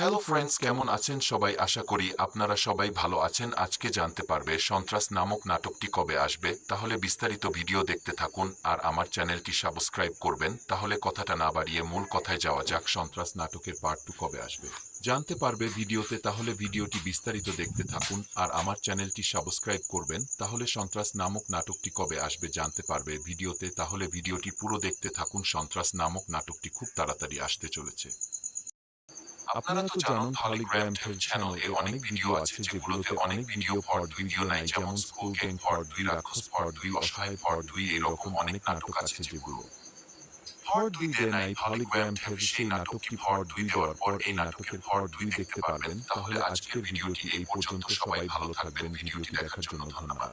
Hello friends কেমন আছেন? সবাই আশা করি আপনারা সবাই ভালো আছেন। আজকে জানতে পারবে সন্ত্রাস নামক নাটকটি কবে আসবে। তাহলে বিস্তারিত ভিডিও দেখতে থাকুন আর আমার চ্যানেলটি সাবস্ক্রাইব করবেন। তাহলে কথাটা না বাড়িয়ে মূল কথায় যাওয়া যাক সন্ত্রাস নাটকের পার্ট টু কবে আসবে। জানতে পারবে ভিডিওতে, তাহলে ভিডিওটি বিস্তারিত দেখতে থাকুন আর আমার চ্যানেলটি সাবস্ক্রাইব করবেন। তাহলে সন্ত্রাস নামক নাটকটি কবে আসবে জানতে পারবে ভিডিওতে। তাহলে ভিডিওটি পুরো দেখতে থাকুন। সন্ত্রাস নামক নাটকটি খুব তাড়াতাড়ি আসতে চলেছে। আপনারা তো জানেন পলিগ্রাম চ্যানেল এ অনেক ভিডিও আছে যেগুলোতে অনেক ভিডিও পার্ট ভিডিও নাই। যেমন স্কুল গেম পার্ট দুই রাক্ষস পার্ট দুই অসহায় পার্ট দুই এরকম অনেক নাটক আছে যেগুলো। পার্ট দুই দেয় নাই পলিগ্রাম থেকে সেই নাটকটি পার্ট দুই দেওয়ার পর এই নাটকের পার্ট দুই দেখতে পারবেন। তাহলে আজকের ভিডিওটি এই পর্যন্ত সবাই ভালো থাকবেন। ভিডিওটি দেখার জন্য ধন্যবাদ।